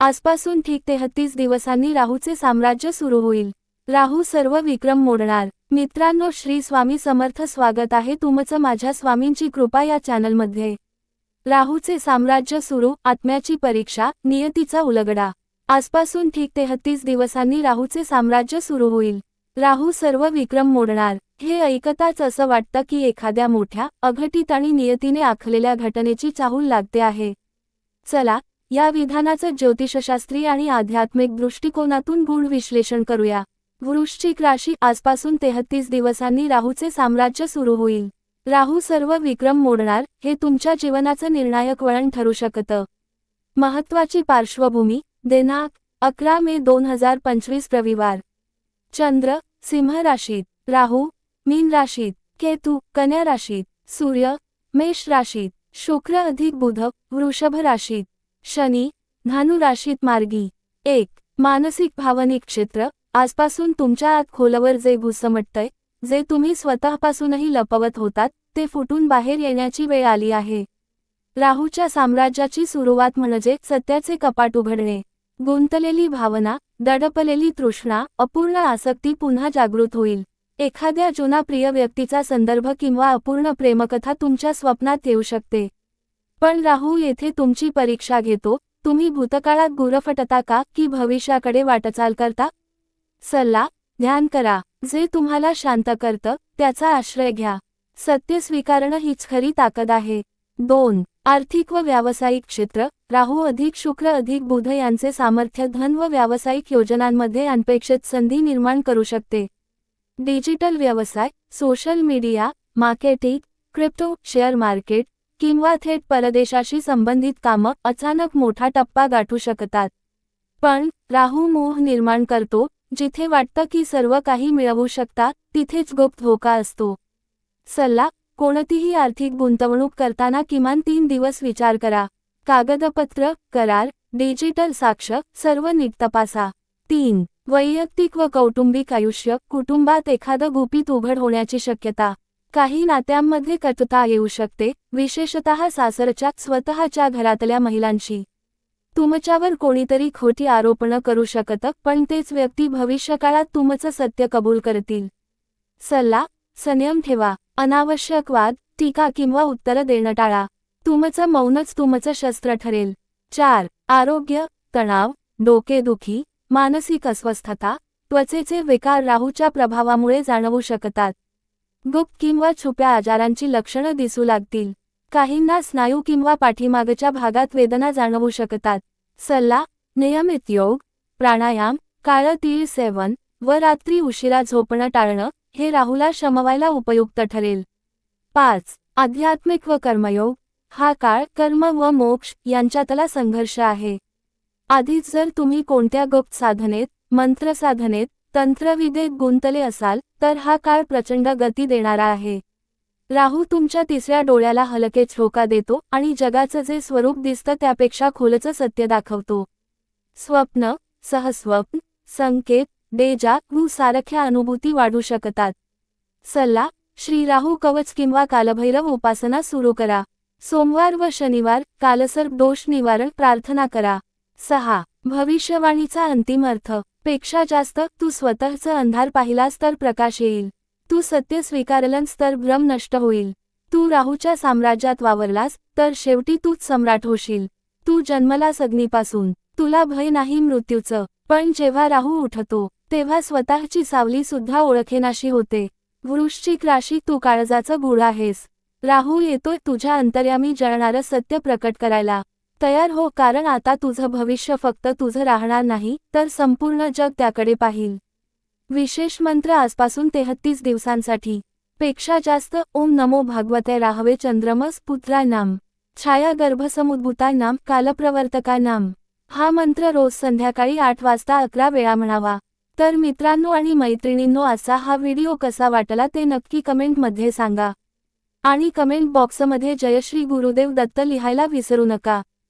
आजपासून ठीक तेहतीस दिवसांनी राहूचे साम्राज्य सुरू होईल. राहू सर्व विक्रम मोडणार. मित्रांनो श्री स्वामी समर्थ स्वागत आहे तुमचं माझ्या स्वामींची कृपा या चॅनलमध्ये. राहूचे साम्राज्य सुरू आत्म्याची परीक्षा नियतीचा उलगडा. आजपासून ठीक तेहतीस दिवसांनी राहूचे साम्राज्य सुरू होईल. राहू सर्व विक्रम मोडणार. हे ऐकताच असं वाटतं की एखाद्या मोठ्या अघटित आणि नियतीने आखलेल्या घटनेची चाहूल लागते आहे. चला या विधानाचं ज्योतिषशास्त्री आणि आध्यात्मिक दृष्टिकोनातून गूढ विश्लेषण करूया. वृश्चिक राशी आजपासून तेहतीस दिवसांनी राहूचे साम्राज्य सुरू होईल. राहू सर्व विक्रम मोडणार हे तुमच्या जीवनाचं निर्णायक वळण ठरू शकतं. महत्वाची पार्श्वभूमी दिनांक अकरा मे दोन हजार पंचवीस रविवार. चंद्र सिंह राशीत राहू मीन राशीत केतू कन्या राशीत सूर्य मेष राशीत शुक्र अधिक बुध वृषभ राशीत. शनी धानु राशीत मार्गी. एक मानसिक भावनिक क्षेत्र. आजपासून तुमच्या आत खोलवर जे घुसमटतंय जे तुम्ही स्वतःपासूनही लपवत होतात ते फुटून बाहेर येण्याची वेळ आली आहे. राहूच्या साम्राज्याची सुरुवात म्हणजे सत्याचे कपाट उघडणे. गुंतलेली भावना दडपलेली तृष्णा अपूर्ण आसक्ती पुन्हा जागृत होईल. एखाद्या जुना प्रिय व्यक्तीचा संदर्भ किंवा अपूर्ण प्रेमकथा तुमच्या स्वप्नात येऊ शकते. पण राहू येथे तुमची परीक्षा घेतो. तुम्ही भूतकाळात गुरफटता का? की भविष्याकडे वाटचाल करता? सल्ला ध्यान करा. जे तुम्हाला शांत करतं त्याचा आश्रय घ्या. सत्य स्वीकारणं हीच खरी ताकद आहे. दोन आर्थिक व व्यावसायिक क्षेत्र. राहू अधिक शुक्र अधिक बुध यांचे सामर्थ्य धन व व्यावसायिक योजनांमध्ये अनपेक्षित संधी निर्माण करू शकते. डिजिटल व्यवसाय social media marketing crypto share market किंवा थेट परदेशाशी संबंधित कामं अचानक मोठा टप्पा गाठू शकतात. पण राहू मोह निर्माण करतो जिथे वाटतं की सर्व काही मिळवू शकता तिथेच गुप्त धोका असतो. सल्ला कोणतीही आर्थिक गुंतवणूक करताना किमान तीन दिवस विचार करा. कागदपत्र करार डिजिटल साक्ष सर्व नीट तपासा. तीन वैयक्तिक व कौटुंबिक आयुष्य कुटुंबात एखादं गुपित उघड होण्याची शक्यता. काही नात्यांमध्ये कटता येऊ शकते विशेषतः सासरच्या स्वतःच्या घरातल्या महिलांशी. तुमच्यावर कोणीतरी खोटी आरोपणं करू शकतं पण तेच व्यक्ती भविष्यकाळात तुमचं सत्य कबूल करतील. सल्ला संयम ठेवा अनावश्यक वाद टीका किंवा उत्तरं देणं टाळा. तुमचं मौनच तुमचं शस्त्र ठरेल. चार आरोग्य तणाव डोकेदुखी मानसिक अस्वस्थता त्वचेचे विकार राहूच्या प्रभावामुळे जाणवू शकतात. गुप्त किंवा छुप्या आजारांची लक्षणं दिसू लागतील. काहींना स्नायू किंवा पाठीमागच्या भागात वेदना जाणवू शकतात. सल्ला नियमित योग प्राणायाम काळं तीळ सेवन व रात्री उशिरा झोपणं टाळणं हे राहुला शमवायला उपयुक्त ठरेल. पाच आध्यात्मिक व कर्मयोग. हा काळ कर्म व मोक्ष यांच्यातला संघर्ष आहे. आधीच जर तुम्ही कोणत्या गुप्त साधनेत मंत्रसाधनेत तंत्रविदेत गुंतले असाल तर हा काळ प्रचंड गती देणारा आहे. राहू तुमच्या तिसऱ्या डोळ्याला हलके होका देतो आणि जगाचं जे स्वरूप दिसतं त्यापेक्षा खोलचं सत्य दाखवतो. स्वप्न सहस्वप्न संकेत डेजा वू सारख्या अनुभूती वाढू शकतात. सल्ला श्री राहू कवच किंवा कालभैरव उपासना सुरू करा. सोमवार व शनिवार कालसर्प दोष निवारण प्रार्थना करा. सहा भविष्यवाणीचा अंतिम अर्थ. पेक्षा जास्त तू स्वतःचं अंधार पाहिलास तर प्रकाश येईल. तू सत्य स्वीकारलंस तर भ्रम नष्ट होईल. तू राहूच्या साम्राज्यात वावरलास तर शेवटी तूच सम्राट होशील. तू जन्मलास अग्नीपासून तुला भय नाही मृत्यूचं. पण जेव्हा राहू उठतो तेव्हा स्वतःची सावली सुद्धा ओळखेनाशी होते. वृश्चिक राशी तू काळजाचं गुळ आहेस. राहू येतोय तुझ्या अंतर्यामी जळणारं सत्य प्रकट करायला. तयार हो कारण आता तुझं भविष्य फक्त तुझं राहणार नाही तर संपूर्ण जग त्याकडे पाहिल. विशेष मंत्र आजपासून तेहत्तीस दिवसांसाठी. पेक्षा जास्त ओम नमो भागवते राहवे चंद्रमस पुत्राय नाम. छाया गर्भसमुद्भूताय नाम कालप्रवर्तकाय नाम. हा मंत्र रोज संध्याकाळी आठ वाजता अकरा वेळा म्हणावा. तर मित्रांनो आणि मैत्रिणींनो असा हा व्हिडिओ कसा वाटला ते नक्की कमेंटमध्ये सांगा. आणि कमेंट बॉक्समध्ये जयश्री गुरुदेव दत्त लिहायला विसरू नका.